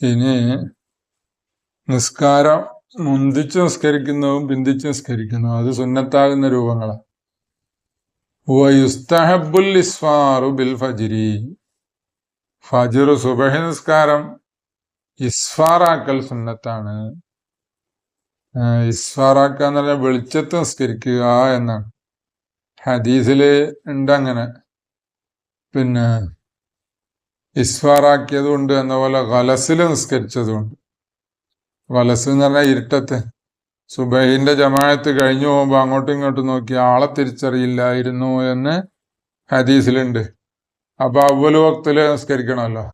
ഇനി നിസ്കാരം മുന്തിച്ച് നിസ്കരിക്കുന്നതും പിന്തിച്ച് നിസ്കരിക്കുന്നതും അത് സുന്നത്താകുന്ന രൂപങ്ങളാണ് യുസ്തഹബുൽ ഇസ്ഫാറു ബിൽ സുബഹി നിസ്കാരം ഇസ്ഫാറാക്കൽ സുന്നത്താണ്. ഇസ്ഫാറാക്ക എന്ന് പറഞ്ഞാൽ വെളിച്ചത്ത് നിസ്കരിക്കുക എന്നാണ്. ഹദീസിൽ ഉണ്ട് അങ്ങനെ പിന്നെ ഇസ്ഫാറാക്കിയതുണ്ട് എന്ന പോലെ ഗലസിൽ നിസ്കരിച്ചതുണ്ട് വലസ് എന്ന് പറഞ്ഞാൽ ഇരുട്ടത്ത്. സുബൈന്റെ ജമായത്ത് കഴിഞ്ഞു പോകുമ്പോൾ അങ്ങോട്ടും ഇങ്ങോട്ടും നോക്കി ആളെ തിരിച്ചറിയില്ലായിരുന്നു എന്ന് ഹദീസിലുണ്ട്. അപ്പൊ അവൽ വക്തിൽ നിസ്കരിക്കണമല്ലോ.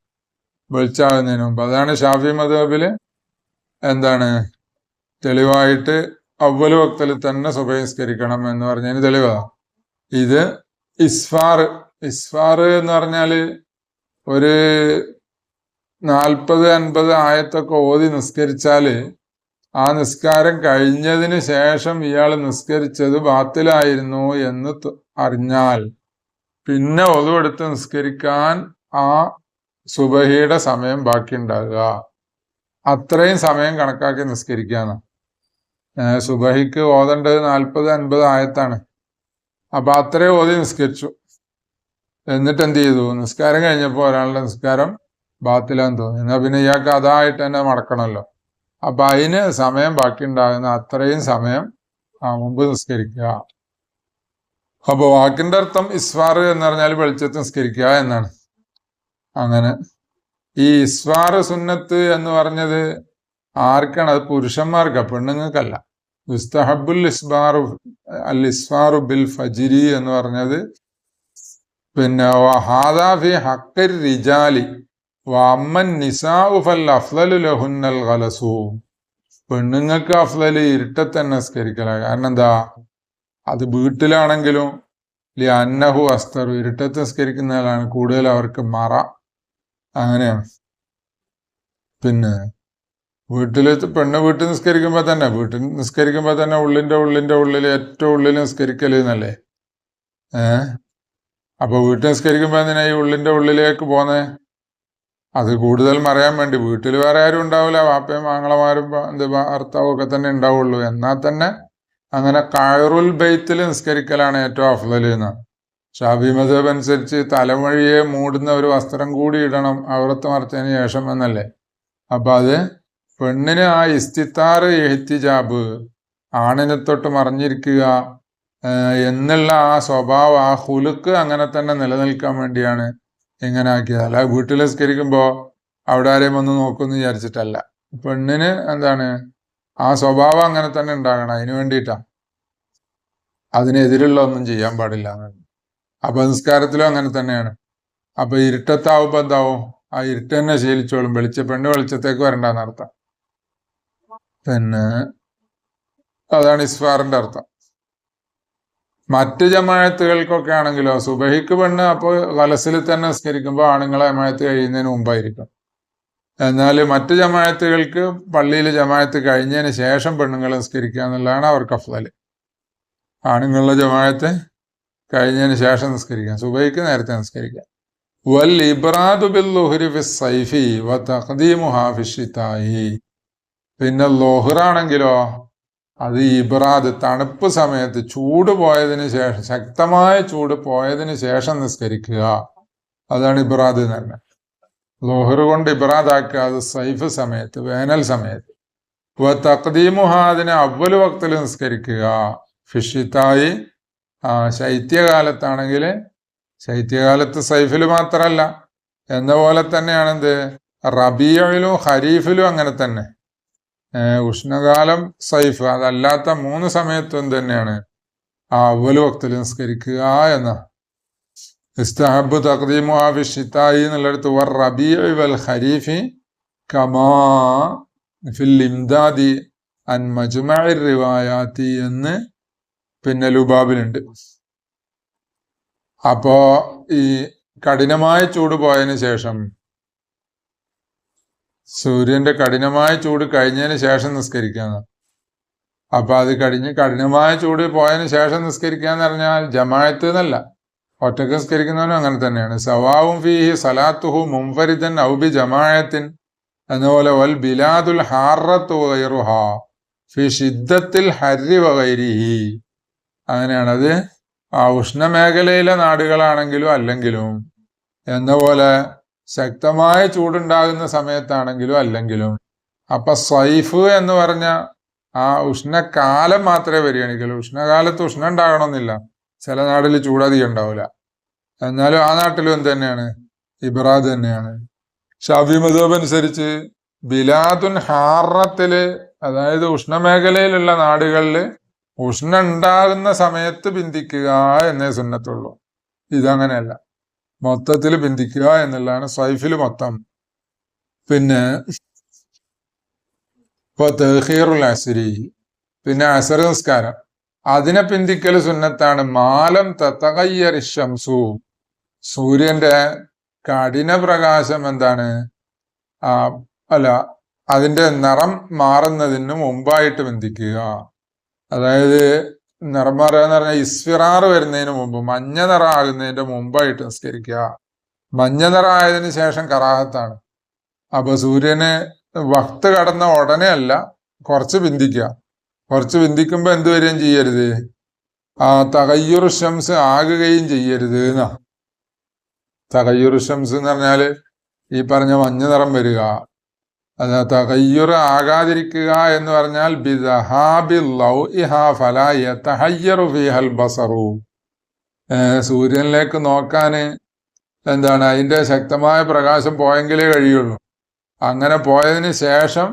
വെളിച്ചാകുന്നതിന് മുമ്പ്. അതാണ് ഷാഫി മദബിൽ എന്താണ്? തെളിവായിട്ട് അവൽ വക്തിൽ തന്നെ സുബൈ നിസ്കരിക്കണം എന്ന് പറഞ്ഞതിന് തെളിവാ. ഇത് ഇസ്ഫാർ. ഇസ്ഫാർ എന്ന് പറഞ്ഞാൽ ഒരു നാൽപ്പത് അൻപത് ആയത്തൊക്കെ ഓതി നിസ്കരിച്ചാൽ ആ നിസ്കാരം കഴിഞ്ഞതിന് ശേഷം ഇയാൾ നിസ്കരിച്ചത് ബാത്തിലായിരുന്നു എന്ന് അറിഞ്ഞാൽ പിന്നെ ഒതുവെടുത്ത് നിസ്കരിക്കാൻ ആ സുബഹിയുടെ സമയം ബാക്കിയുണ്ടാകുക. അത്രയും സമയം കണക്കാക്കി നിസ്കരിക്കാന്ന് സുബഹിക്ക് ഓതേണ്ടത് നാൽപ്പത് അൻപത് ആയത്താണ്. അപ്പൊ അത്രയും ഓതി നിസ്കരിച്ചു. എന്നിട്ട് എന്ത് ചെയ്തു നിസ്കാരം കഴിഞ്ഞപ്പോൾ ഒരാളുടെ നിസ്കാരം ബാത്തിലാന്ന് തോന്നി. എന്നാൽ പിന്നെ ഇയാൾക്ക് അതായിട്ട് തന്നെ മടക്കണമല്ലോ അപ്പൊ അതിന് സമയം ബാക്കി ഉണ്ടാകുന്ന അത്രയും സമയം മുമ്പ് നിസ്കരിക്കുക. അപ്പൊ വാക്കിന്റെ അർത്ഥം ഇസ്വാർ എന്ന് പറഞ്ഞാൽ വെളിച്ചത്ത് നിസ്കരിക്കുക എന്നാണ്. അങ്ങനെ. ഈ ഇസ്വാർ സുന്നത്ത് എന്ന് പറഞ്ഞത് ആർക്കാണ്? അത് പുരുഷന്മാർക്കാ പെണ്ണുങ്ങൾക്കല്ല. ഉസ്തഹബുൽ ഇസ്ബാറു അൽ ഇസ്വാറു ബിൽ ഫജിരി എന്ന് പറഞ്ഞത് പിന്നെ ഹാദാഫി ഹക്കർ റിജാലി വമ്മൻ നിസാഉഫൽ അഫ്ലലു ലഹുന്നൽ ഖലസു. പെണ്ണുങ്ങൾക്ക് അഫ്ലല് ഇരുട്ടത്തെ നസ്കരിക്കല. കാരണം എന്താ? അത് വീട്ടിലാണെങ്കിലും ലി അന്നഹു അസ്തറു. ഇരുട്ടത്തെ നിസ്കരിക്കുന്നതിലാണ് കൂടുതൽ അവർക്ക് മറ. അങ്ങനെയാണ്. പിന്നെ വീട്ടിൽ പെണ്ണ് വീട്ടിൽ നിസ്കരിക്കുമ്പോൾ തന്നെ വീട്ടിൽ നിസ്കരിക്കുമ്പോൾ തന്നെ ഉള്ളിന്റെ ഉള്ളിന്റെ ഉള്ളിൽ ഏറ്റവും ഉള്ളിൽ നിസ്കരിക്കൽ എന്നല്ലേ? ഏഹ്? അപ്പൊ വീട്ടിൽ നിസ്കരിക്കുമ്പോൾ എന്തിനാ ഈ ഉള്ളിന്റെ ഉള്ളിലേക്ക് പോന്നേ? അത് കൂടുതൽ മറയാൻ വേണ്ടി. വീട്ടിൽ വേറെ ആരും ഉണ്ടാവില്ല വാപ്പയും ആങ്ങളമാരും എന്ത് ഭർത്താവും ഒക്കെ തന്നെ ഉണ്ടാവുള്ളൂ. എന്നാൽ തന്നെ അങ്ങനെ കായറുൽ ബൈത്തിൽ നിസ്കരിക്കലാണ് ഏറ്റവും അഫ്ലൽ എന്ന്. ഷാബി മതബ് അനുസരിച്ച് തലമൊഴിയെ മൂടുന്ന ഒരു വസ്ത്രം കൂടി ഇടണം അവർത്ത് മറച്ചതിന് ശേഷം എന്നല്ലേ. അപ്പം അത് പെണ്ണിന് ആ ഇസ്തിത്താറ് എഹ്തിജാബ് ആണിനെ തൊട്ട് മറിഞ്ഞിരിക്കുക എന്നുള്ള ആ സ്വഭാവം ആ ഹുലുക്ക് അങ്ങനെ തന്നെ നിലനിൽക്കാൻ വേണ്ടിയാണ് ഇങ്ങനെ ആക്കിയത്. അല്ല വീട്ടിൽ സ്കരിക്കുമ്പോൾ അവിടെ ആരെയും വന്ന് നോക്കുമെന്ന് വിചാരിച്ചിട്ടല്ല. പെണ്ണിന് എന്താണ് ആ സ്വഭാവം അങ്ങനെ തന്നെ ഉണ്ടാകണം. അതിന് വേണ്ടിയിട്ടാ. അതിനെതിരുള്ള ഒന്നും ചെയ്യാൻ പാടില്ല. അപ്പൊ നിസ്കാരത്തിലും അങ്ങനെ തന്നെയാണ്. അപ്പൊ ഇരുട്ടത്താവുമ്പോ എന്താവും? ആ ഇരുട്ട് തന്നെ ശീലിച്ചോളും. വെളിച്ച പെണ്ണ് വെളിച്ചത്തേക്ക് വരണ്ടെന്ന് അർത്ഥം. പിന്നെ അതാണ് ഇസ്ഫാറിന്റെ അർത്ഥം. മറ്റ് ജമായത്തുകൾക്കൊക്കെ ആണെങ്കിലോ സുബഹിക്ക് പെണ്ണ് അപ്പോൾ കലസിൽ തന്നെ നിസ്കരിക്കുമ്പോൾ ആണുങ്ങളെ ജമായത്ത് കഴിയുന്നതിന് മുമ്പായിരിക്കും. എന്നാൽ മറ്റ് ജമായത്തുകൾക്ക് പള്ളിയിൽ ജമായത്ത് കഴിഞ്ഞതിന് ശേഷം പെണ്ണുങ്ങൾ നിസ്കരിക്കുക എന്നുള്ളതാണ് അവർക്ക് അഫ്ലൽ ആണുങ്ങളുടെ ജമായത്ത് കഴിഞ്ഞതിന് ശേഷം നിസ്കരിക്കാം സുബഹിക്ക് നേരത്തെ നിസ്കരിക്കാം വൽ ഇബ്രാദു ബിൽ ഫി സൈഫി വ ഫി ഹാഫിഷിത്തായി പിന്നെ ലോഹറാണെങ്കിലോ അത് ഇബ്രാദ് തണുപ്പ് സമയത്ത് ചൂട് പോയതിന് ശേഷം ശക്തമായ ചൂട് പോയതിന് ശേഷം നിസ്കരിക്കുക. അതാണ് ഇബ്രാദ് തന്നെ ലോഹർ കൊണ്ട് ഇബ്രാദാക്കുക അത് സൈഫ് സമയത്ത് വേനൽ സമയത്ത്. തക്തീമുഹ അതിനെ അവൽ വക്തിൽ നിസ്കരിക്കുക. ഫിഷിത്തായി ശൈത്യകാലത്താണെങ്കിൽ ശൈത്യകാലത്ത് സൈഫിൽ മാത്രമല്ല. എന്ന പോലെ തന്നെയാണെന്ത്? റബിയയിലും ഹരീഫിലും അങ്ങനെ തന്നെ. ഉഷ്ണകാലം സൈഫ്. അതല്ലാത്ത മൂന്ന് സമയത്തും തന്നെയാണ്? ആ അവൽ വക്തിൽ നിസ്കരിക്കുക എന്ന. ഇസ്തഹബ് തഖദീമു ആഫി ഷിത്തായി വർ റബീ വൽ ഖരീഫി കമാ ഫിൽ ഇംദാദി അൻ മജ്മഇ റിവായാത്തി എന്ന് പിന്നെ ലുബാബിലുണ്ട്. അപ്പോ ഈ കഠിനമായ ചൂട് പോയതിനു ശേഷം സൂര്യന്റെ കഠിനമായ ചൂട് കഴിഞ്ഞതിന് ശേഷം നിസ്കരിക്കാന്ന്. അപ്പൊ അത് കഴിഞ്ഞ് കഠിനമായ ചൂട് പോയതിന് ശേഷം നിസ്കരിക്കാന്ന് പറഞ്ഞാൽ ജമായത്ത് എന്നല്ല. ഒറ്റയ്ക്ക് നിസ്കരിക്കുന്നവനും അങ്ങനെ തന്നെയാണ്. സവാവും ഫീഹി സലാത്തുഹു മുംഫരിദൻ ഔബി ജമായത്തിൻ അതുപോലെ വൽ ബിലാദുൽ ഹാറത്ത് വൈറുഹ ഫി ഷിദ്ദത്തിൽ ഹരി വകൈരിഹി അങ്ങനെയാണ് അത്. ആ ഉഷ്ണമേഖലയിലെ നാടുകളാണെങ്കിലും അല്ലെങ്കിലും എന്ന പോലെ ശക്തമായ ചൂടുണ്ടാകുന്ന സമയത്താണെങ്കിലും അല്ലെങ്കിലും അപ്പൊ സൈഫ് എന്ന് പറഞ്ഞ ആ ഉഷ്ണകാലം മാത്രമേ പരിഗണിക്കുള്ളൂ. ഉഷ്ണകാലത്ത് ഉഷ്ണം ഉണ്ടാകണമെന്നില്ല. ചില നാട്ടിൽ ചൂടധികം ഉണ്ടാവില്ല എന്നാലും ആ നാട്ടിലും എന്ത് തന്നെയാണ്? ഇബ്രാദ് തന്നെയാണ്. ഷാഫി മധുബ് അനുസരിച്ച് ബിലാതുൻ ഹാറത്തിൽ അതായത് ഉഷ്ണമേഖലയിലുള്ള നാടുകളിൽ ഉഷ്ണം ഉണ്ടാകുന്ന സമയത്ത് ബിന്ദിക്കുക എന്നേ സുന്നത്തുള്ളൂ. ഇതങ്ങനെയല്ല. മൊത്തത്തിൽ ബിന്ദിക്കുക എന്നുള്ളതാണ് സൈഫിൽ മൊത്തം. പിന്നെ ഇപ്പൊ തെഹീറുൽ അസുരി പിന്നെ അസർ നിസ്കാരം. അതിനെ പിന്തിക്കൽ സുന്നത്താണ് മാലം തത്തകയ്യറി ഷംസു സൂര്യന്റെ കഠിന പ്രകാശം എന്താണ്? ആ അല്ല അതിന്റെ നിറം മാറുന്നതിന് മുമ്പായിട്ട് ബന്ധിക്കുക. അതായത് നിറം മാറുക എന്ന് പറഞ്ഞാൽ ഇസ്ഫിറാർ വരുന്നതിന് മുമ്പ് മഞ്ഞ നിറം ആകുന്നതിന്റെ മുമ്പായിട്ട് നിസ്കരിക്കുക. മഞ്ഞ നിറം ആയതിനു ശേഷം കറാഹത്താണ്. അപ്പൊ സൂര്യന് വക്ത് കടന്ന ഉടനെ അല്ല കുറച്ച് ബിന്ദിക്കുക കുറച്ച് ബിന്ദിക്കുമ്പോ എന്ത് വരികയും ചെയ്യരുത്? ആ തകയ്യുർ ഷംസ് ആകുകയും ചെയ്യരുത് എന്നാ. തകയ്യുർ ഷംസ് എന്ന് പറഞ്ഞാൽ ഈ പറഞ്ഞ മഞ്ഞ നിറം വരിക. ആകാതിരിക്കുക എന്ന് പറഞ്ഞാൽ ബസറു. സൂര്യനിലേക്ക് നോക്കാന് എന്താണ് അതിന്റെ ശക്തമായ പ്രകാശം പോയെങ്കിലേ കഴിയുള്ളൂ. അങ്ങനെ പോയതിന് ശേഷം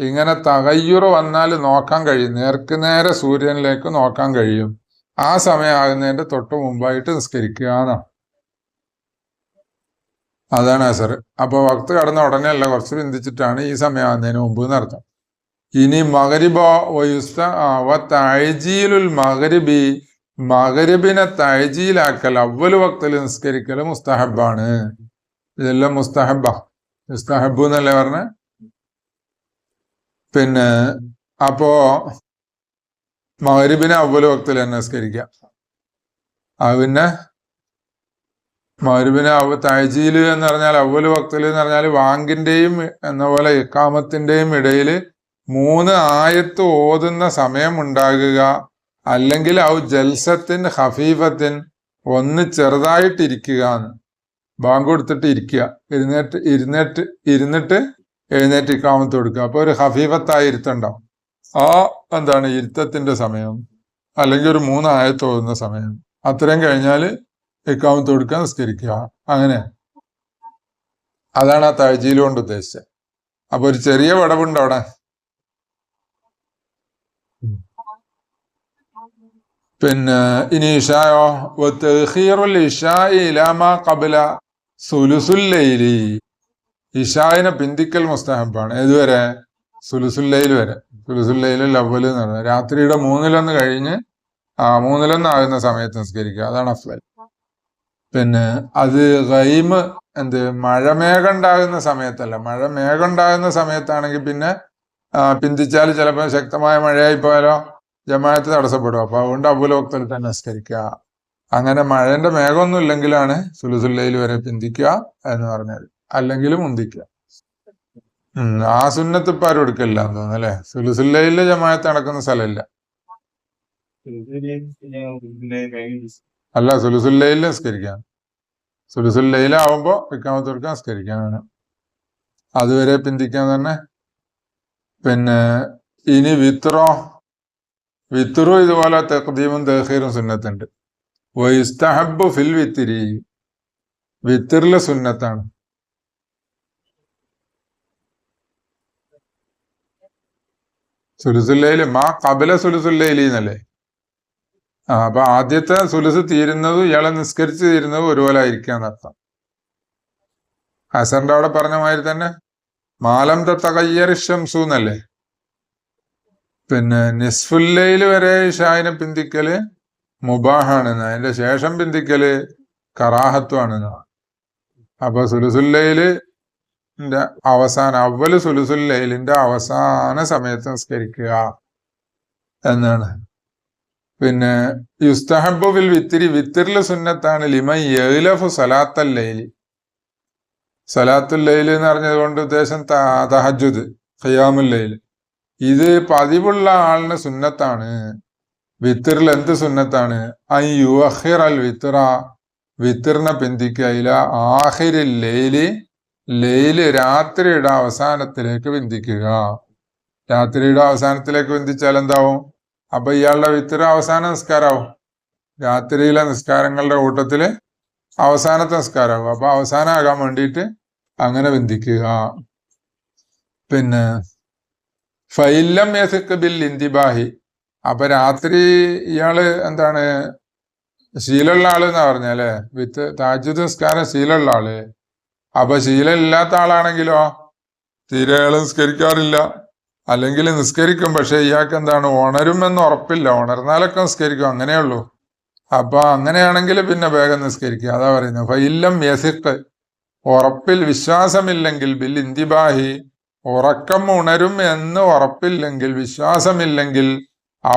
ഇങ്ങനെ തകയ്യുറ വന്നാൽ നോക്കാൻ കഴിയും. നേർക്ക് നേരെ സൂര്യനിലേക്ക് നോക്കാൻ കഴിയും. ആ സമയമാകുന്നതിന്റെ തൊട്ട് മുമ്പായിട്ട് നിസ്കരിക്കുക എന്നാണ്. അതാണ് അസർ. അപ്പോൾ വക്ത് കടന്ന ഉടനെ അല്ല കുറച്ച് ചിന്തിച്ചിട്ടാണ് ഈ സമയമാകുന്നതിന് മുമ്പ് എന്നർത്ഥം ഇനി മകരിബോ തഴജീലുൽ മകരിബി മകരിബിനെ തഴജീലാക്കൽ അവൽ വക്തിൽ നിസ്കരിക്കൽ മുസ്തഹബാണ്. ഇതെല്ലാം മുസ്തഹബ. മുസ്തഹബ് എന്നല്ലേ പറഞ്ഞ? പിന്നെ അപ്പോ മകരിബിനെ അവൽ വക്തിൽ നിസ്കരിക്കാം. അത് പിന്നെ മരുവിന് അവ തയജീൽ എന്ന് പറഞ്ഞാൽ അവൽ വക്തൽ എന്ന് പറഞ്ഞാൽ വാങ്കിന്റെയും എന്ന പോലെ ഇക്കാമത്തിന്റെയും ഇടയിൽ മൂന്ന് ആയത്ത് ഓതുന്ന സമയം ഉണ്ടാകുക. അല്ലെങ്കിൽ ഔ ജൽസത്തിൻ ഹഫീഫത്തിൻ ഒന്ന് ചെറുതായിട്ടിരിക്കുക എന്ന്. ബാങ്ക് കൊടുത്തിട്ട് ഇരിക്കുക. ഇരുന്നിട്ട് ഇരുന്നിട്ട് ഇരുന്നിട്ട് എഴുന്നേറ്റ് ഇക്കാമത്ത് കൊടുക്കുക. അപ്പൊ ഒരു ഹഫീഫത്തായ ഇരുത്തുണ്ടാവും. ആ എന്താണ് ഇരുത്തത്തിന്റെ സമയം. അല്ലെങ്കിൽ ഒരു മൂന്ന് ആയത്ത് ഓതുന്ന സമയം. അത്രയും കഴിഞ്ഞാൽ ഇക്കാമത്ത് കൊടുക്കാൻ നിസ്കരിക്കുക. അങ്ങനെ. അതാണ് ആ താഴ്ചയിൽ കൊണ്ട് ഉദ്ദേശിച്ചത്. അപ്പൊ ഒരു ചെറിയ വടവുണ്ട് അവിടെ. പിന്നെ ഇനി ഇഷായോ? കബല സുലുസുല്ലൈലി ഇഷായിനെ പിന്തിക്കൽ മുസ്താഹബാണ്. ഏതുവരെ? സുലുസുല്ലയിൽ വരെ. സുലുസുല്ലയിൽ ലവൽ എന്ന് പറയുന്നത്. രാത്രിയുടെ മൂന്നിലൊന്ന് കഴിഞ്ഞ് ആ മൂന്നിലൊന്നാകുന്ന സമയത്ത് നിസ്കരിക്കുക. അതാണ് അഫ്ലൽ പിന്നെ അത് റൈമ് എന്ത് മഴമേഘം ഉണ്ടാകുന്ന സമയത്തല്ല. മഴ മേഘം ഉണ്ടാകുന്ന സമയത്താണെങ്കിൽ പിന്നെ പിന്തിച്ചാൽ ചിലപ്പോൾ ശക്തമായ മഴയായി പോയാലോ ജമാഅത്ത് തടസ്സപ്പെടും. അപ്പൊ അതുകൊണ്ട് അബുലോക്തൽ തന്നെ നിസ്കരിക്കുക. അങ്ങനെ മഴന്റെ മേഘമൊന്നും ഇല്ലെങ്കിലാണ് സുലുസുല്ലയിൽ വരെ പിന്തിക്കുക എന്ന് പറഞ്ഞാൽ അല്ലെങ്കിൽ മുന്തിക്കുക ആ സുന്നത്ത് ഇപ്പൊ ആരും എടുക്കില്ല എന്ന് തോന്നുന്നു അല്ലെ? സുലുസുല്ലയിലെ ജമാഅത്ത് നടക്കുന്ന സ്ഥലമില്ല. അല്ല സുലുസുല്ലയിൽ നിസ്കരിക്കാം. സുലുസുല്ലയിലാവുമ്പോൾ ഇക്കാമത്ത് കൊടുക്കാൻ നിസ്കരിക്കാനാണ് അതുവരെ പിന്തിക്കാൻ തന്നെ. പിന്നെ ഇനി വിത്രോ വിത്രു ഇതുപോലെ തെക്കദീമും തെഹീറും സുന്നത്തുണ്ട്. വൈസ്തഹബ് ഫിൽ വിത്തിരി വിത്തറിലെ സുന്നത്താണ്. സുലുസുല്ലയിൽ മാ കബല സുലുസുല്ലയിൽ എന്നല്ലേ ആ അപ്പൊ ആദ്യത്തെ സുലസ് തീരുന്നതും ഇയാളെ നിസ്കരിച്ച് തീരുന്നതും ഒരുപോലെ ആയിരിക്കാന്ന് അർത്ഥം. ഹസറിന്റെ അവിടെ പറഞ്ഞ മാതിരി തന്നെ മാലം തകയ്യറി ഷംസു എന്നല്ലേ? പിന്നെ നിസ്ഫുല്ലയിൽ വരെ ഷായിനെ പിന്തിക്കൽ മുബാഹാണെന്ന് അതിന്റെ ശേഷം പിന്തിക്കൽ കറാഹത്വമാണെന്ന് അപ്പൊ സുലുസുല്ലയിൽ അവസാന അവൽ സുലുസുല്ലയിലിന്റെ അവസാന സമയത്ത് നിസ്കരിക്കുക എന്നാണ്. പിന്നെ യുസ്തഹബുൽ വിത്തിരി വിത്തിരിലെ സുന്നത്താണ് ലിമ യലഫു ലൈലി. സലാത്തുൽ ലൈൽ എന്ന് പറഞ്ഞത് കൊണ്ട് ഉദ്ദേശം തഹജുദ് ഖയാമുൽ ലൈൽ ഇത് പതിവുള്ള ആളിന് സുന്നത്താണ്. വിത്തിറിൽ എന്ത് സുന്നത്താണ്? ഐ യുഹിർ അൽ വിത്ര വിത്തിറിനെ പിന്തിക്കയില ആഹിരിൽ ലൈലി ലൈൽ രാത്രിയുടെ അവസാനത്തിലേക്ക് പിന്തിക്കുക. രാത്രിയുടെ അവസാനത്തിലേക്ക് പിന്തിച്ചാൽ എന്താവും? അപ്പൊ ഇയാളുടെ വിത്തിര അവസാന നിസ്കാരാവും. രാത്രിയിലെ നിസ്കാരങ്ങളുടെ കൂട്ടത്തിൽ അവസാനത്തെ നിസ്കാരമാവും അപ്പൊ അവസാനമാകാൻ വേണ്ടിയിട്ട് അങ്ങനെ ബന്ധിക്കുക. പിന്നെ ഫൈലം യസിക്ക് ബിൽ ഇന്തിബാഹി. അപ്പൊ രാത്രി ഇയാൾ എന്താണ് ശീലമുള്ള ആൾ എന്നാ പറഞ്ഞല്ലേ? വിത്ത് താജുദ് നിസ്കാരം ശീലമുള്ള ആൾ. അപ്പൊ ശീലം ഇല്ലാത്ത ആളാണെങ്കിലോ? തീരെ ആൾ നിസ്കരിക്കാറില്ല. അല്ലെങ്കിൽ നിസ്കരിക്കും. പക്ഷെ ഇയാൾക്ക് എന്താണ് ഉണരുമെന്ന് ഉറപ്പില്ല. ഉണർന്നാലൊക്കെ നിസ്കരിക്കും. അങ്ങനെയുള്ളൂ അപ്പൊ അങ്ങനെയാണെങ്കിൽ പിന്നെ വേഗം നിസ്കരിക്കുക. അതാ പറയുന്നത്. ഫൈല്ലം യസിക്ക് ഉറപ്പിൽ വിശ്വാസമില്ലെങ്കിൽ ബിൽ ഇന്തിബാഹി. ഉറക്കം ഉണരും എന്ന് ഉറപ്പില്ലെങ്കിൽ വിശ്വാസമില്ലെങ്കിൽ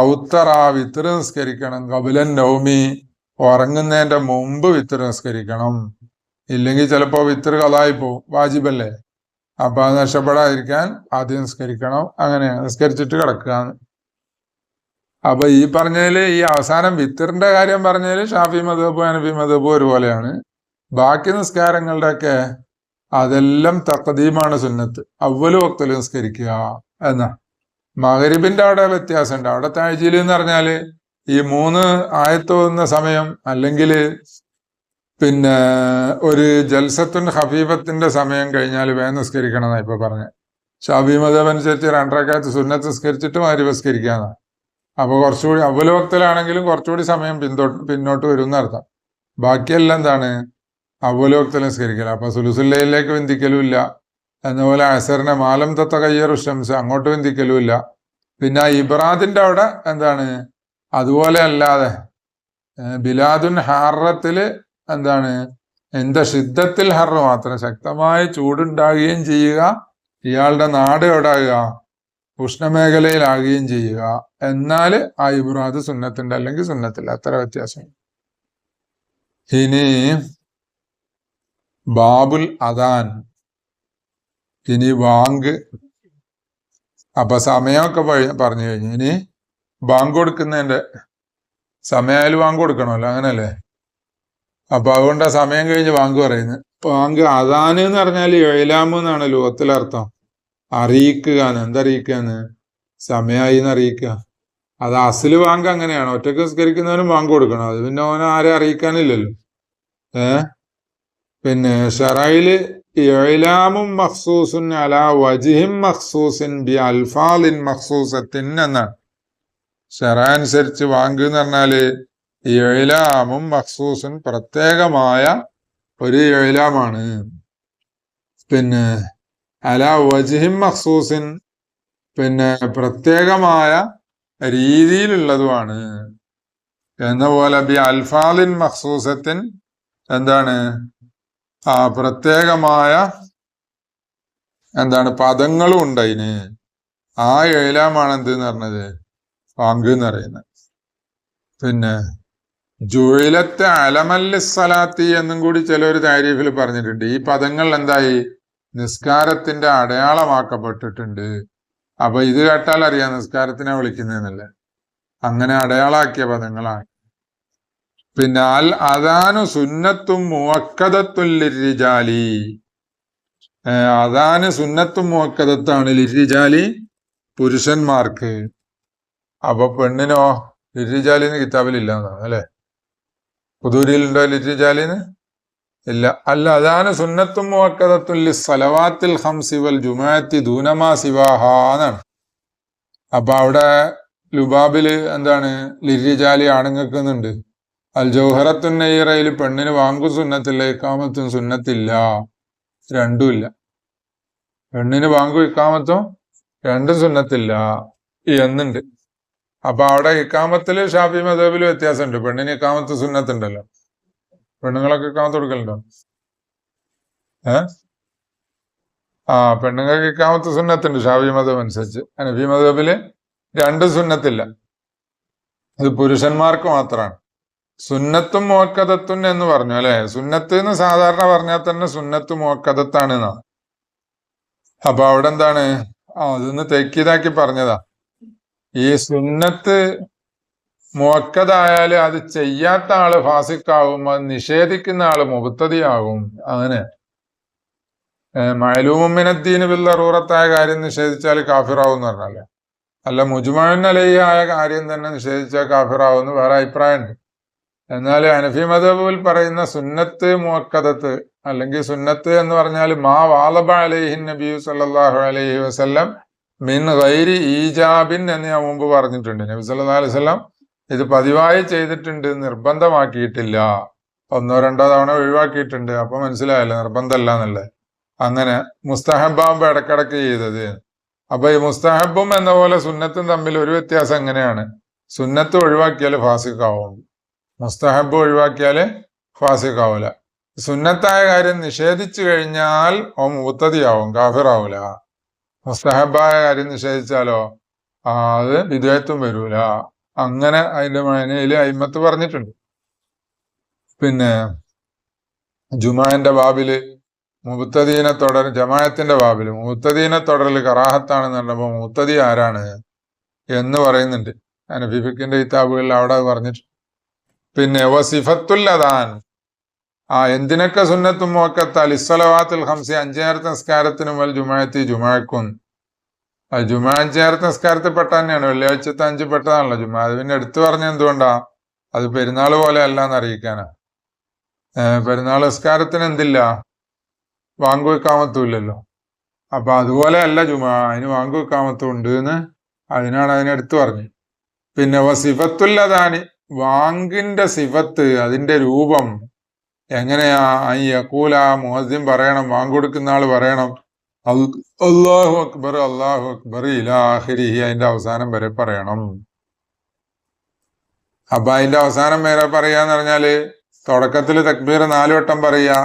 ഔത്തറ വിത്തർ നിസ്കരിക്കണം. കപിലൻ നൗമി. ഉറങ്ങുന്നതിന്റെ മുമ്പ് വിത്തർ നിസ്കരിക്കണം. ഇല്ലെങ്കിൽ ചിലപ്പോ വിത്തർ കഥായി പോവും. വാജിബല്ലേ? അപ്പൊ അത് നഷ്ടപ്പെടാതിരിക്കാൻ ആദ്യം നിസ്കരിക്കണം. അങ്ങനെ നിസ്കരിച്ചിട്ട് കിടക്കുക അപ്പൊ ഈ പറഞ്ഞതിൽ ഈ അവസാനം വിത്തറിന്റെ കാര്യം പറഞ്ഞതിൽ ഷാഫി മതബ് അനഫി മതബ് ഒരുപോലെയാണ്. ബാക്കി നിസ്കാരങ്ങളുടെയൊക്കെ അതെല്ലാം തക്കദീമാണ് സുന്നത്ത്. അവൽ വക്തൽ നിസ്കരിക്കുക എന്നാ. മകരിബിന്റെ അവിടെ വ്യത്യാസമുണ്ട്. അവിടെ താഴ്ചയിൽ എന്ന് പറഞ്ഞാൽ ഈ മൂന്ന് ആയത്തോന്ന സമയം അല്ലെങ്കിൽ പിന്നെ ഒരു ജൽസത്തുൻ ഹബീബത്തിന്റെ സമയം കഴിഞ്ഞാൽ വേഗം നിസ്കരിക്കണം എന്നാ ഇപ്പൊ പറഞ്ഞത് ഷാബി അനുസരിച്ച് രണ്ടരക്കാലത്ത് സുന്നത്ത് നിസ്കരിച്ചിട്ട് മാരി നിസ്കരിക്കാന്ന. അപ്പൊ കുറച്ചുകൂടി അവലോകത്തിലാണെങ്കിലും കുറച്ചുകൂടി സമയം പിന്തോട്ട് പിന്നോട്ട് വരും എന്നർത്ഥം ബാക്കിയെല്ലാം എന്താണ്? അവലോകത്തിൽ നിസ്കരിക്കല അപ്പൊ സുലുസുല്ലയിലേക്ക് വിന്തിക്കലുമില്ല എന്നപോലെ അസറിനെ മാലം തത്ത കയ്യേറു ശംസ അങ്ങോട്ട് വിന്തിക്കലുമില്ല പിന്നെ ഇബ്രാദിന്റെ അവിടെ എന്താണ്? അതുപോലെ അല്ലാതെ ബിലാദുൻ ഹാറത്തിൽ എന്താണ്? എന്താ ശുദ്ധത്തിൽ ഹറ മാത്രം. ശക്തമായ ചൂടുണ്ടാകുകയും ചെയ്യുക. ഇയാളുടെ നാട് എവിടാകുക? ഉഷ്ണമേഖലയിലാകുകയും ചെയ്യുക. എന്നാൽ ആ ഇബ്രാദ് സുന്നത്തിന്റെ അല്ലെങ്കിൽ സുന്നത്തില്ല. അത്ര വ്യത്യാസം. ഇനി ബാബുൽ അദാൻ. ഇനി വാങ്ക് അപ്പൊ സമയമൊക്കെ പറഞ്ഞു കഴിഞ്ഞു. ഇനി ബാങ്ക് കൊടുക്കുന്നതിന്റെ സമയമായാലും ബാങ്ക് കൊടുക്കണമല്ലോ. അങ്ങനല്ലേ? അപ്പൊ അതുകൊണ്ട് സമയം കഴിഞ്ഞ് വാങ്ക് പറയുന്നത് വാങ്ക് അതാന് എന്ന് പറഞ്ഞാൽ എഴുലാമ് എന്നാണ് ലോകത്തിലർത്ഥം അറിയിക്കുക എന്തറിയിക്കാന്ന് സമയമായി എന്ന് അറിയിക്കുക. അത് അസിൽ വാങ്ക് അങ്ങനെയാണ്. ഒറ്റയ്ക്ക് നിസ്കരിക്കുന്നവനും വാങ്ക് കൊടുക്കണം. അത് പിന്നെ ഓനെ ആരെ അറിയിക്കാനില്ലല്ലോ. ഏ? പിന്നെ ഷറയിൽ ഇലാമും മഖ്സൂസുൻ അല വജിഹിം മഖ്സൂസിൻ ബി അൽഫാലിൻ മഖ്സൂസത്തിൻ എന്നാണ്. ഷറ അനുസരിച്ച് വാങ്ക് എന്ന് പറഞ്ഞാൽ ഇലാമും മഖ്സൂസുൻ പ്രത്യേകമായ ഒരു ഇലാമാണ് പിന്നെ അല വജിഹിം മഖ്സൂസിൻ പിന്നെ പ്രത്യേകമായ രീതിയിലുള്ളതുമാണ്. എന്ന പോലെ ബി അൽഫാലിൻ മഖ്സൂസത്തിൻ എന്താണ്? ആ പ്രത്യേകമായ എന്താണ് പദങ്ങളും ഉണ്ട് അതിന്. ആ ഏലാമാണ് എന്ത് എന്ന് പറഞ്ഞത്? പങ്ക് എന്ന് പറയുന്നത്. പിന്നെ ജുയിലത്തെ അലമല്ലി സലാത്തി എന്നും കൂടി ചില ഒരു താരീഫിൽ പറഞ്ഞിട്ടുണ്ട്. ഈ പദങ്ങൾ എന്തായി? നിസ്കാരത്തിന്റെ അടയാളമാക്കപ്പെട്ടിട്ടുണ്ട്. അപ്പൊ ഇത് കേട്ടാൽ അറിയാം നിസ്കാരത്തിനെ വിളിക്കുന്നതെന്നല്ലേ. അങ്ങനെ അടയാളാക്കിയ പദങ്ങളാണ്. പിന്നെ അൽ അദാനു സുന്നത്തും മുവക്കതത്തും ലിരിജാലി. അദാന് സുന്നത്തും മുവക്കതത്താണ് ലിരിജാലി പുരുഷന്മാർക്ക്. അപ്പൊ പെണ്ണിനോ ലിരിജാലിന്ന് കിതാബിലില്ല എന്നാണ് അല്ലെ? പുതൂരിയിലുണ്ടോ ജാലിന് ഇല്ല. അല്ല അതാണ് സുന്നത്തും മുക്കതത്തുല്ലി സലവാത്തിൽ ഹംസി വൽ ജുമാഅത്തി ദൂനമാ സിവാഹ എന്നാണ്. അപ്പൊ അവിടെ ലുബാബിൽ എന്താണ്? ലിരിജാലി ആണുങ്ങൾക്കുന്നുണ്ട്. അൽ ജൗഹറത്തുൻ നെയ്യറയിൽ പെണ്ണിന് വാങ്കു സുന്നത്തില്ല ഇക്കാമത്തും സുന്നത്തില്ല. രണ്ടുമില്ല പെണ്ണിന് വാങ്കു ഇക്കാമത്തും രണ്ടും സുന്നത്തില്ല. എന്നുണ്ട്. അപ്പൊ അവിടെ ഇക്കാമത്തിൽ ഷാഫി മതബിൽ വ്യത്യാസമുണ്ട്. പെണ്ണിന് ഇക്കാമത്ത് സുന്നത്തുണ്ടല്ലോ. പെണ്ണുങ്ങളൊക്കെ ഇക്കാമത്ത് കൊടുക്കലുണ്ടോ? ഏ? ആ പെണ്ണുങ്ങൾക്ക് ഇക്കാമത്ത് സുന്നത്തുണ്ട് ഷാഫി മദബ് അനുസരിച്ച്. അനഫി മദബിൽ രണ്ട് സുന്നത്തില്ല. ഇത് പുരുഷന്മാർക്ക് മാത്രമാണ്. സുന്നത്തും മോക്കതത്തും എന്ന് പറഞ്ഞു അല്ലെ? സുന്നത്ത് എന്ന് സാധാരണ പറഞ്ഞാൽ തന്നെ സുന്നത്ത് മോക്കതത്താണ് എന്നാ അപ്പൊ അവിടെ എന്താണ്? ആ അതൊന്ന് തെക്കിതാക്കി പറഞ്ഞതാ. ഈ സുന്നത്ത് മുവക്കതായാൽ അത് ചെയ്യാത്ത ആൾ ഫാസിക്കാവും അത് നിഷേധിക്കുന്ന ആൾ മുബത്തതിയാകും അങ്ങനെ മയലൂമിനദ്ദീന് ബില്ലറൂറത്തായ കാര്യം നിഷേധിച്ചാൽ കാഫിറാവും എന്ന് പറഞ്ഞാലേ. അല്ല മുജുമാൻ ആയ കാര്യം തന്നെ നിഷേധിച്ചാൽ കാഫിറാവും എന്ന് വേറെ അഭിപ്രായമുണ്ട്. എന്നാൽ അനഫി മദബിൽ പറയുന്ന സുന്നത്ത് മുവക്കതത്ത് അല്ലെങ്കിൽ സുന്നത്ത് എന്ന് പറഞ്ഞാൽ മാ വാലബ അലൈഹി നബി സല്ലാഹു അലൈഹി വസല്ലം മിൻ ഗൈരി ഈജാബിൻ എന്ന് ഞാൻ മുമ്പ് പറഞ്ഞിട്ടുണ്ട്. നബി സല്ലാ അലൈഹി വസല്ലം ഇത് പതിവായി ചെയ്തിട്ടുണ്ട് നിർബന്ധമാക്കിയിട്ടില്ല. ഒന്നോ രണ്ടോ തവണ ഒഴിവാക്കിയിട്ടുണ്ട്. അപ്പൊ മനസ്സിലായല്ലോ നിർബന്ധമല്ല എന്നല്ലേ അങ്ങനെ മുസ്തഹബാകുമ്പോ ഇടക്കിടക്ക് ചെയ്തത്. അപ്പൊ ഈ മുസ്തഹബും എന്ന പോലെ സുന്നത്തും തമ്മിൽ ഒരു വ്യത്യാസം എങ്ങനെയാണ്? സുന്നത്ത് ഒഴിവാക്കിയാൽ ഫാസിക്കാവും മുസ്തഹബ് ഒഴിവാക്കിയാൽ ഫാസിക്കാവൂല സുന്നത്തായ കാര്യം നിഷേധിച്ചു കഴിഞ്ഞാൽ ഓ മൂത്തതിയാവും കാഫിറാവൂല. മുസ്തഹബായ കാര്യം നിഷേധിച്ചാലോ? അത് വിധേയത്വം വരൂല. അങ്ങനെ അതിന്റെ മൈനയിൽ അയിമത്ത് പറഞ്ഞിട്ടുണ്ട്. പിന്നെ ജുമാന്റെ ബാബിൽ മുത്തദീനെ തുടർ ജമായത്തിന്റെ ബാബിൽ മുത്തദീനെ തുടരൽ കറാഹത്താണെന്ന് പറഞ്ഞപ്പോ മുത്തദി ആരാണ് എന്ന് പറയുന്നുണ്ട്. അനഫിഫിക്കിന്റെ കിതാബുകളിൽ അവിടെ പറഞ്ഞിട്ടുണ്ട്. പിന്നെ വസിഫത്തുൽ അദാൻ. ആ എന്തിനൊക്കെ സുന്നത്തും മോക്കത്താൽ ഇസ്വലവാത്തുൽ ഹംസി അഞ്ചേരത്തെ നിസ്കാരത്തിനും വൽ ജുമായത്തി ജുമാക്കും. ജുമാ അഞ്ചേരത്തെ നിസ്കാരത്തിൽ പെട്ട തന്നെയാണ് വെള്ളിയാഴ്ചത്തെ അഞ്ച് പെട്ടതാണല്ലോ ജുമാ. അത് പിന്നെ എടുത്തു പറഞ്ഞ എന്തുകൊണ്ടാ? അത് പെരുന്നാൾ പോലെ അല്ല എന്ന് അറിയിക്കാനാ പെരുന്നാൾ നിസ്കാരത്തിന് എന്തില്ല? വാങ്ങുവെക്കാമത്തുമില്ലല്ലോ അപ്പൊ അതുപോലെ അല്ല ജുമാ. അതിന് വാങ്ങുവെക്കാമത്തും ഉണ്ട് എന്ന് അതിനാണ് അതിനെടുത്തു പറഞ്ഞു പിന്നെ സിഫത്തുല്ലതാനി വാങ്കിന്റെ സിഫത്ത് അതിന്റെ രൂപം എങ്ങനെയാ? ഈ യക്കൂല മുഹസിം പറയണം വാങ്കൊടുക്കുന്ന ആൾ പറയണം അള്ളാഹു അക്ബർ അള്ളാഹു അക്ബർ ഇലാഹരി അതിന്റെ അവസാനം വരെ പറയണം. അപ്പൊ അതിന്റെ അവസാനം വരെ പറയാന്ന് പറഞ്ഞാൽ തുടക്കത്തിൽ തക്ബീർ നാലു വട്ടം പറയാ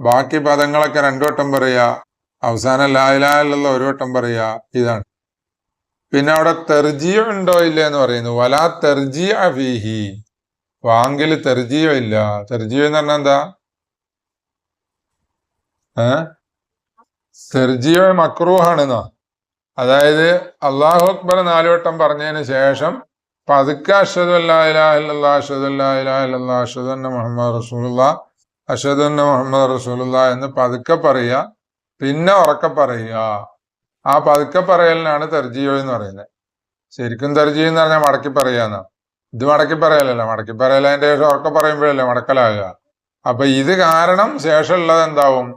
ബാക്കി പദങ്ങളൊക്കെ രണ്ടു വട്ടം പറയാ അവസാനം ലായിലുള്ള ഒരു വട്ടം പറയാ ഇതാണ്. പിന്നെ അവിടെ തെർജിയ ഉണ്ടോ ഇല്ല എന്ന് പറയുന്നു. വലാ തെർജിയ ഫീഹി. വാങ്കിൽ തെർജീവ ഇല്ല തെർജീവ എന്ന് പറഞ്ഞാൽ എന്താ? ഏ? തെർജിയോ മക്രൂഹാണെന്നോ? അതായത് അള്ളാഹു അക്ബർ നാലുവട്ടം പറഞ്ഞതിന് ശേഷം പതുക്കെ അഷദ് അല്ലാ അഷദ് മുഹമ്മദ് റസൂലുള്ള അഷദ് മുഹമ്മദ് റസൂലുള്ള എന്ന് പതുക്കെ പറയുക. പിന്നെ ഉറക്ക പറയുക. ആ പതുക്കെ പറയലിനാണ് തെർജിയോ എന്ന് പറയുന്നത്. ശരിക്കും തെർജീവെന്ന് എന്ന് പറഞ്ഞാൽ മടക്കി പറയാന്നാ ഇത് മടക്കി പറയലല്ലോ മടക്കി പറയല അതിന്റെ ഉറക്കെ പറയുമ്പോഴല്ലേ മടക്കലാകുക. അപ്പൊ ഇത് കാരണം ശേഷമുള്ളത് എന്താവും?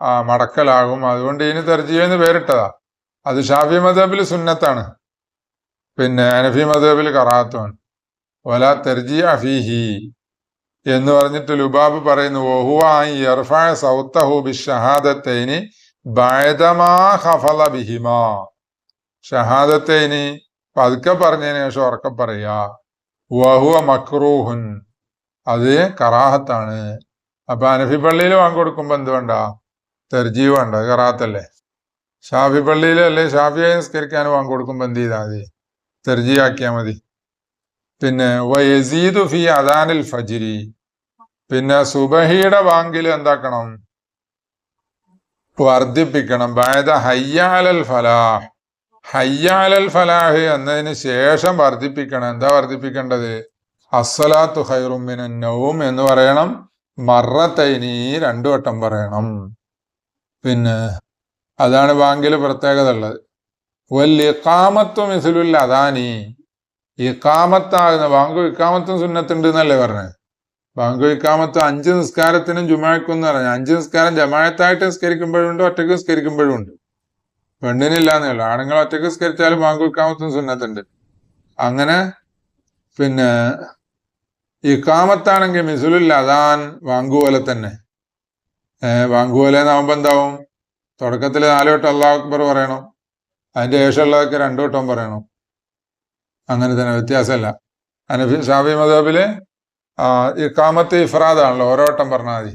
ആ മടക്കലാകും. അതുകൊണ്ട് ഇതിന് തെർജിയെന്ന് പേരിട്ടതാ. അത് ഷാഫി മദബിൽ സുന്നത്താണ്. പിന്നെ അനഫി മദബിൽ കറാത്തുമാണ് ഒല തെർജി അഫിഹി എന്ന് പറഞ്ഞിട്ട് ലുബാബ് പറയുന്നു ഷഹാദത്തൈനി പതുക്കെ പറഞ്ഞതിന് ശേഷം ഉറക്കെ പറയാ വഹുവ മക്രൂഹുൻ. അത് കറാഹത്താണ്. അപ്പൊ അനഫി പള്ളിയിൽ വാങ്ങിക്കൊടുക്കുമ്പോ എന്ത് വേണ്ട? തെർജീവ് വേണ്ട. കറാഹത്തല്ലേ? ഷാഫി പള്ളിയിൽ അല്ലെ ഷാഫിയായി നിസ്കരിക്കാൻ വാങ്ങിക്കൊടുക്കുമ്പോ എന്ത് ചെയ്താൽ മതി? തെർജിയാക്കിയാൽ മതി. പിന്നെ വയസീദു ഫി അദാനിൽ ഫജിരി. പിന്നെ സുബഹിയുടെ വാങ്കിൽ എന്താക്കണം? വർദ്ധിപ്പിക്കണം. ബായത ഹയ്യാലൽ ഫലാഹ്. ഹയ്യാലൽ ഫലാഹ് എന്നതിന് ശേഷം വർദ്ധിപ്പിക്കണം. എന്താ വർദ്ധിപ്പിക്കേണ്ടത്? അസ്സലാത്തു ഹൈറുമിന് നൗം എന്ന് പറയണം. മറത്തൈനി രണ്ടു വട്ടം പറയണം. പിന്നെ അതാണ് ബാങ്കിൽ പ്രത്യേകത ഉള്ളത്. വല്യക്കാമത്വം ഇസുലുൽ അദാനി. ഇക്കാമത്താകുന്ന ബാങ്കു ഇക്കാമത്തും സുന്നത്തുണ്ട് എന്നല്ലേ പറഞ്ഞത്? ബാങ്കു ഇക്കാമത്തും അഞ്ച് നിസ്കാരത്തിനും ജുമാക്കും എന്ന് പറഞ്ഞു അഞ്ച് നിസ്കാരം ജമായത്തായിട്ട് നിസ്കരിക്കുമ്പോഴുണ്ട് ഒറ്റയ്ക്ക് നിസ്കരിക്കുമ്പോഴും ഉണ്ട്. പെണ്ണിനില്ലാന്നേ ഉള്ളു. ആണുങ്ങൾ ഒറ്റയ്ക്ക് സ്കരിച്ചാലും വാങ്കുൽക്കാമത്തും സുന്നത്തുണ്ട്. അങ്ങനെ പിന്നെ ഈ കാമത്താണെങ്കിൽ മിസുലുൽ അതാൻ വാങ്കുപോലെ തന്നെ. വാങ്കുപോലെ എന്നാവുമ്പോ എന്താവും? തുടക്കത്തിൽ നാല് വട്ടം അക്ബർ പറയണം. അതിന്റെ ശേഷമുള്ളതൊക്കെ രണ്ടു വട്ടം പറയണം. അങ്ങനെ തന്നെ വ്യത്യാസമല്ല അനഫി ഷാഫി മദബിൽ ഈ കാമത്ത് ഇഫ്രാദാണല്ലോ ഓരോ വട്ടം പറഞ്ഞാൽ മതി.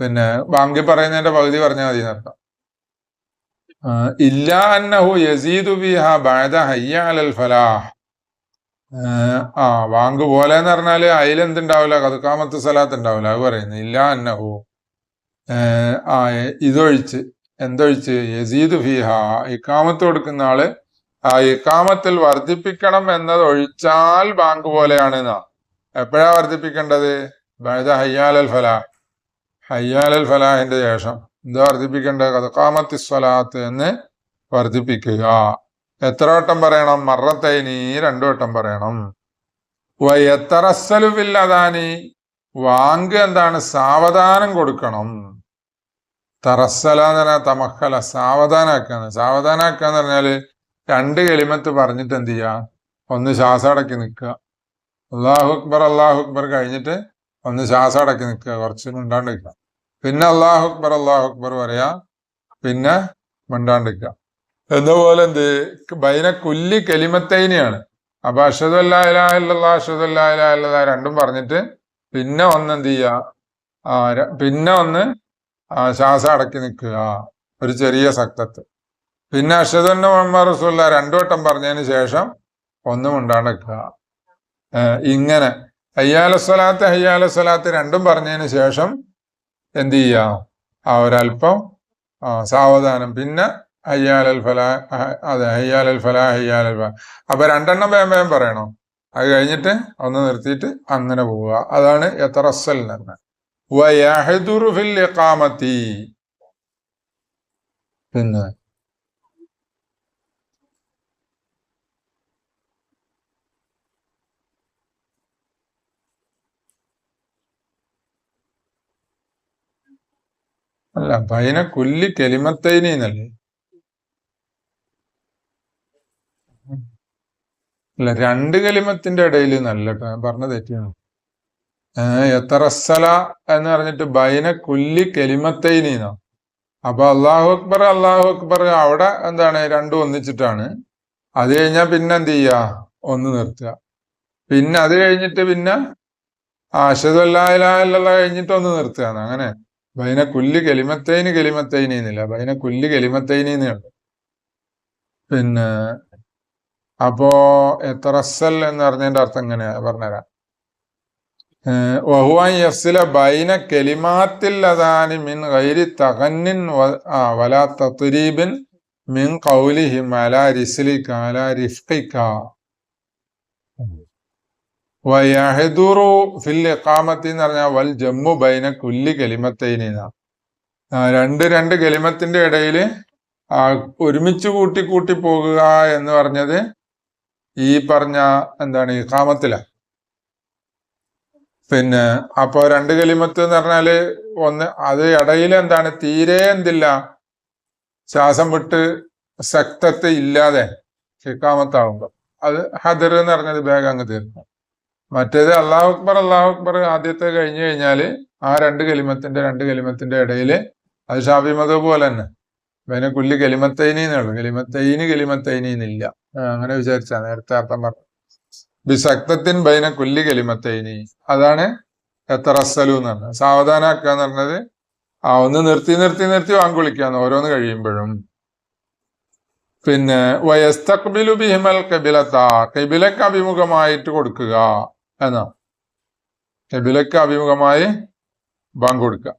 പിന്നെ വാങ്കി പറയുന്നതിന്റെ പകുതി പറഞ്ഞാൽ മതി എന്നർത്ഥം. ഇല്ലാ അന്നഹു യസീദു ബിഹ ബഅദ ഹയ്യ അലൽ ഫലാഹ്. ആ വാങ്ക് പോലെ എന്ന് പറഞ്ഞാൽ അതിലെന്തുണ്ടാവില്ല കതുക്കാമത്ത് സ്ഥലത്ത് ഉണ്ടാവില്ല. അത് പറയുന്നു. ഇല്ല അന്നഹു. ആ ഇതൊഴിച്ച് എന്തൊഴിച്ച്? യസീദ് ഫിഹ ഇക്കാമത്ത് കൊടുക്കുന്ന ആൾ ആ ഇക്കാമത്തിൽ വർദ്ധിപ്പിക്കണം എന്നത് ഒഴിച്ചാൽ ബാങ്ക് പോലെയാണ് എന്നാ. എപ്പോഴാ വർദ്ധിപ്പിക്കേണ്ടത്? ഹയ്യാലൽ ഫലാ ഹയ്യാലൽ ഫലാഹിന്റെ ശേഷം. എന്താ വർദ്ധിപ്പിക്കേണ്ടത്? കാമത്തി സ്വലാത്ത് എന്ന് വർദ്ധിപ്പിക്കുക. എത്ര വട്ടം പറയണം? മറത്തൈനി രണ്ടു വട്ടം പറയണം. വയത്തറസ്സലുവില്ലതാനി വാങ്ക് എന്താണ്? സാവധാനം കൊടുക്കണം. തറസ്സല എന്ന് പറഞ്ഞാൽ തമക്കല സാവധാനാക്കാന്ന് സാവധാനാക്കുക എന്ന് പറഞ്ഞാൽ രണ്ട് കെളിമത്ത് പറഞ്ഞിട്ട് എന്ത് ചെയ്യുക? ഒന്ന് ശ്വാസം അടക്കി നിൽക്കുക. അള്ളാഹു അക്ബർ അള്ളാഹു അക്ബർ കഴിഞ്ഞിട്ട് ഒന്ന് ശ്വാസം അടക്കി നിൽക്കുക. കുറച്ച് മിണ്ടാണ്ട് നിൽക്കുക. പിന്നെ അള്ളാഹു അക്ബർ അള്ളാഹു അക്ബർ പറയാ പിന്നെ മിണ്ടാണ്ടിക്ക. എന്തുപോലെ എന്ത്? ബൈന കുല്ലി കലിമത്തൈനിയാണ്. അപ്പൊ അഷദ് അല്ലാ ഇലാഹ ഇല്ലല്ലാഹ് അഷദ് അല്ലാ ഇല്ലല്ലാഹ് രണ്ടും പറഞ്ഞിട്ട് പിന്നെ ഒന്ന് എന്ത് ചെയ്യുക ആ പിന്നെ ഒന്ന് ശ്വാസം അടക്കി നിൽക്കുക ഒരു ചെറിയ സക്തത്ത്. പിന്നെ അഷദ് മുഹമ്മദ് റസൂല്ല രണ്ടു വട്ടം പറഞ്ഞതിന് ശേഷം ഒന്നും ഉണ്ടാണ്ടിക്കുക ഇങ്ങനെ. അയ്യാലസ്വലാത്ത് അയ്യാലസ്വലാത്ത് രണ്ടും പറഞ്ഞതിന് ശേഷം എന്ത് ചെയ്യാ ആ ഒരല്പം സാവധാനം. പിന്നെ അയ്യാലൽ ഫലാ അതെ അയ്യാലൽ ഫലാ അയ്യാലൽ ഫലാ. അപ്പൊ രണ്ടെണ്ണം വേം വേം പറയണം. അത് കഴിഞ്ഞിട്ട് ഒന്ന് നിർത്തിയിട്ട് അങ്ങനെ പോവുക. അതാണ് എത്തറസൽ ഇഖാമത്തി. പിന്നെ അല്ല ബൈന കുല്ലി കെലിമത്തൈനല്ലേ അല്ല രണ്ട് കലിമത്തിന്റെ ഇടയിൽ നല്ല പറഞ്ഞ തെറ്റിയാണ് ഏഹ് എത്തറസ്സല എന്ന് പറഞ്ഞിട്ട് ബൈന കുല്ലി കെലിമത്തൈനീന്നോ? അപ്പൊ അള്ളാഹു അക്ബർ അള്ളാഹു അക്ബർ അവിടെ എന്താണ് രണ്ടും ഒന്നിച്ചിട്ടാണ്. അത് കഴിഞ്ഞാൽ പിന്നെ എന്ത് ചെയ്യുക ഒന്ന് നിർത്തുക. പിന്നെ അത് കഴിഞ്ഞിട്ട് പിന്നെ അല്ലാ കഴിഞ്ഞിട്ട് ഒന്ന് നിർത്തുക അങ്ങനെ. ബൈന കുല്ലി കെലിമത്തൈന് കെലിമത്തൈനി എന്നില്ല ബൈന കുല്ലി കെലിമത്തൈനി എന്നുണ്ട് പിന്നെ അപ്പോ എത്തറസൽ എന്ന് പറഞ്ഞതിന്റെ അർത്ഥം എങ്ങനെയാ? പറഞ്ഞുതരാം. വഹുവാൻ യഫ്സില ബൈന കെലിമാത്തിൽ അതാനി മിൻ ഗൈരി തകന്നിൻ വല ആ, വലാ തത്രീബിൻ മിൻ കൗലിഹിം അല റിസ്ലിക്ക അല റിഫ്ഖിക വയഹ്ദുറു ഫിൽ ഇഖാമത്തി എന്ന് പറഞ്ഞാൽ വൽ ജമ്മു ബൈന കുല്ലി കലിമത്തൈനി. രണ്ട് രണ്ട് കലിമത്തിന്റെ ഇടയിൽ ഒരുമിച്ച് കൂട്ടി കൂട്ടി പോകുക എന്ന് പറഞ്ഞത് ഈ പറഞ്ഞ എന്താണ് ഇഖാമത്തില. പിന്നെ അപ്പോ രണ്ട് കലിമത്ത് എന്ന് പറഞ്ഞാൽ ഒന്ന് അത് ഇടയിൽ എന്താണ് തീരെ എന്തില്ല. ശ്വാസം വിട്ട് ശക്തത്തെ ഇല്ലാതെ ഇഖാമത്താവുമ്പോ. അത് ഹദർ എന്ന് പറഞ്ഞത് വേഗം അങ്ങ് തീർക്കും മറ്റേത് അള്ളാഹു അക്ബർ അള്ളാഹു അക്ബർ ആദ്യത്തെ കഴിഞ്ഞു കഴിഞ്ഞാൽ ആ രണ്ട് കലിമത്തിന്റെ രണ്ട് കലിമത്തിന്റെ ഇടയിൽ അത് ഷാഫി മത പോലെ തന്നെ. പിന്നെ കുല്ലി കലിമത്തൈനി എന്നുള്ളു കലിമത്തൈന് കലിമത്തൈനി എന്നില്ല. അങ്ങനെ വിചാരിച്ചാ നേരത്തെ അർത്ഥം പറഞ്ഞു ബിസക്തത്തിൻ ബൈന കുല്ലി കലിമത്തൈനി. അതാണ് എത്തറസലു എന്ന് പറഞ്ഞത്. സാവധാനാക്കുക എന്ന് പറഞ്ഞത്. ആ ഒന്ന് നിർത്തി നിർത്തി നിർത്തി വാങ്കുളിക്കാന്ന് ഓരോന്ന് കഴിയുമ്പോഴും. പിന്നെ വയസ്തക്ബിലു ബിഹിമൽ കബിലത്ത. കബിലക്ക് അഭിമുഖമായിട്ട് കൊടുക്കുക. എന്നാ? വിലക്ക് അഭിമുഖമായി ബാങ്ക് കൊടുക്കുക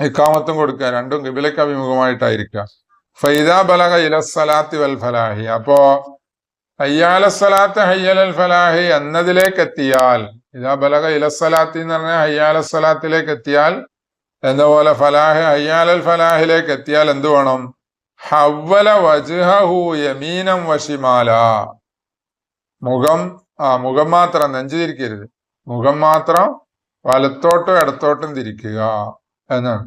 ഇക്കാമത്തും കൊടുക്കുക രണ്ടും കിബിലക്ക് അഭിമുഖമായിട്ടായിരിക്കുക ഫൈദ ബലക ഇലസ്സലാത്തി വൽ ഫലാഹി. അപ്പോ ഹയ്യാലസ്സലാത്ത് ഹയ്യലൽ ഫലാഹി എന്നതിലേക്ക് എത്തിയാൽ ഇതാ ബലക ഇലസ്സലാത്തി എന്ന് പറഞ്ഞാൽ ഹയ്യാലസ്സലാത്തിലേക്ക് എത്തിയാൽ എന്ന പോലെ ഫലാഹ് ഹയ്യാലൽ ഫലാഹിലേക്ക് എത്തിയാൽ എന്ത് വേണം? ഹവ്വല വജ്ഹഹു യമീനം വശിമാല മുഖം ആ മുഖം മാത്രം നെഞ്ചു തിരിക്കരുത് മുഖം മാത്രം വലത്തോട്ടും ഇടത്തോട്ടും തിരിക്കുക എന്നാണ്.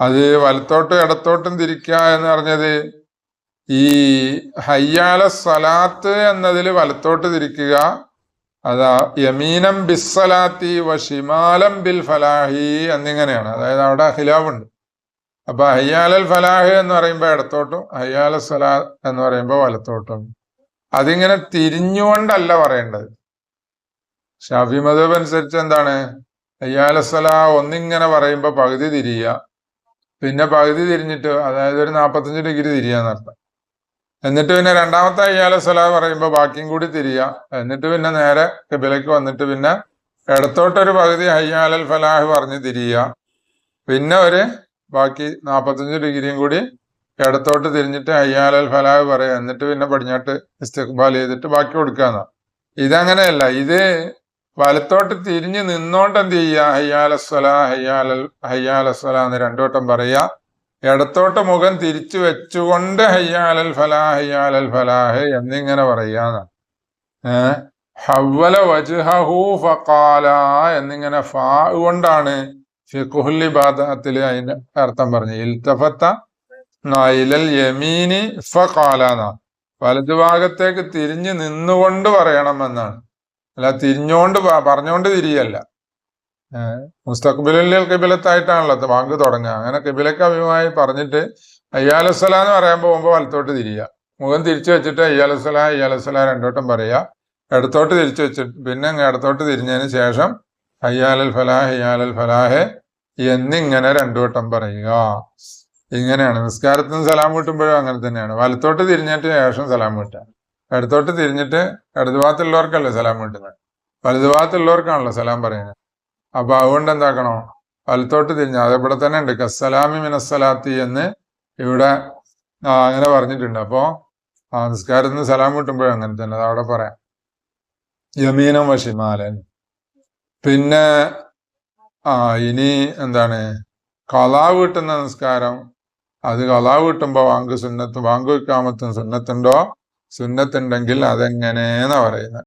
അത് വലത്തോട്ടും ഇടത്തോട്ടും തിരിക്കുക എന്ന് പറഞ്ഞത് ഈ ഹയ്യാല സലാത്ത് എന്നതിൽ വലത്തോട്ട് തിരിക്കുക അതാ യമീനം ബിസ്സലാത്തി വഷിമാലം ബിൽ ഫലാഹി എന്നിങ്ങനെയാണ്. അതായത് അവിടെ അഖിലാവുണ്ട് അപ്പൊ ഹയ്യാലൽ ഫലാഹ് എന്ന് പറയുമ്പോൾ ഇടത്തോട്ടും ഹയ്യാല സ്വലാ എന്ന് പറയുമ്പോൾ വലത്തോട്ടും. അതിങ്ങനെ തിരിഞ്ഞുകൊണ്ടല്ല പറയേണ്ടത്. ഷാഫി മതബ് അനുസരിച്ച് എന്താണ്? അയ്യാലസ്വല ഒന്നിങ്ങനെ പറയുമ്പോൾ പകുതി തിരിയ പിന്നെ പകുതി തിരിഞ്ഞിട്ട് അതായത് ഒരു നാൽപ്പത്തഞ്ച് ഡിഗ്രി തിരിയാന്നർത്ഥം എന്നിട്ട് പിന്നെ രണ്ടാമത്തെ അയ്യാല പറയുമ്പോൾ പറയുമ്പോ ബാക്കിയും കൂടി തിരിയ എന്നിട്ട് പിന്നെ നേരെ കിബിലക്ക് വന്നിട്ട് പിന്നെ ഇടത്തോട്ടൊരു പകുതി അയ്യാലൽ ഫലാഹ് പറഞ്ഞ് തിരിയ പിന്നെ ഒരു ബാക്കി നാപ്പത്തഞ്ച് ഡിഗ്രിയും കൂടി ഇടത്തോട്ട് തിരിഞ്ഞിട്ട് അയ്യാലൽ ഫലാഹ് പറയുക എന്നിട്ട് പിന്നെ പടിഞ്ഞാട്ട് ഇസ്തിഖ്ബാൽ ചെയ്തിട്ട് ബാക്കി കൊടുക്കാന്ന. ഇതങ്ങനെയല്ല. ഇത് വലത്തോട്ട് തിരിഞ്ഞ് നിന്നോണ്ട് എന്ത് ചെയ്യുക ഹയ്യാലസ്വല ഹയ്യാലൽ ഹയ്യാലസ്വല എന്ന് രണ്ടോട്ടം പറയുക ഇടത്തോട്ട് മുഖം തിരിച്ചു വെച്ചുകൊണ്ട് ഹയ്യാലൽ ഫലാ ഹയ്യാലൽ ഫലാഹ് എന്നിങ്ങനെ പറയാന്ന്. ഏഹ് ഹവ്വല വജ്ഹഹു ഫഖാല എന്നിങ്ങനെ ഫാ കൊണ്ടാണ് ഫിഖുഹുല്ലി ബാദത്തിൽ അതിന്റെ അർത്ഥം പറഞ്ഞു ഇൽത്തഫത്ത ഇലൽ യമീനി ഫഖാല വലതുഭാഗത്തേക്ക് തിരിഞ്ഞു നിന്നുകൊണ്ട് പറയണമെന്നാണ്. അല്ല തിരിഞ്ഞോണ്ട് പറഞ്ഞോണ്ട് തിരിയല്ല. മുസ്തഖ്ബിലിൽ കിബിലത്തായിട്ടാണല്ലോ വാങ്ക് തുടങ്ങുക. അങ്ങനെ കിബിലക്ക് അഭിമായി പറഞ്ഞിട്ട് അയ്യാലുസല എന്ന് പറയാൻ പോകുമ്പോൾ വലത്തോട്ട് തിരിയുക. മുഖം തിരിച്ചു വെച്ചിട്ട് അയ്യാലുസല അയ്യാലുസല രണ്ടോട്ടം പറയുക. ഇടത്തോട്ട് തിരിച്ചു വെച്ചിട്ട് പിന്നെ ഇടത്തോട്ട് തിരിഞ്ഞതിന് ശേഷം അയ്യാലൽ ഫലാഹ് അയ്യാലൽ ഫലാഹ് എന്നിങ്ങനെ രണ്ടു വട്ടം പറയുക. ഇങ്ങനെയാണ്. നിസ്കാരത്തിന് സലാം കിട്ടുമ്പോഴും അങ്ങനെ തന്നെയാണ്. വലത്തോട്ട് തിരിഞ്ഞിട്ട് ശേഷം സലാം കിട്ടുക ഇടത്തോട്ട് തിരിഞ്ഞിട്ട് ഇടതുഭാഗത്തുള്ളവർക്കല്ലേ സലാം കിട്ടുന്നത് വലതുഭാഗത്തുള്ളവർക്കാണല്ലോ സലാം പറയുന്നത്. അപ്പൊ അതുകൊണ്ട് എന്താക്കണോ? വലത്തോട്ട് തിരിഞ്ഞ അതേപോലെ തന്നെ ഉണ്ട്. കസ്സലാമി മിനസ്സലാത്തി എന്ന് ഇവിടെ അങ്ങനെ പറഞ്ഞിട്ടുണ്ട്. അപ്പോ ആ നിസ്കാരത്തിന് സലാം കിട്ടുമ്പോഴും അങ്ങനെ തന്നെ. അതവിടെ പറയാം. യമീനം വശിമാലൻ പിന്നെ ആ ഇനി എന്താണ്? കലാ വീട്ടുന്ന നിസ്കാരം അത് കലാ വീട്ടുമ്പോ വാങ്ക് സുന്നത്ത് വാങ്ക് സുന്നത്തുണ്ടോ? സുന്നത്തുണ്ടെങ്കിൽ അതെങ്ങനെയെന്നാ പറയുന്നത്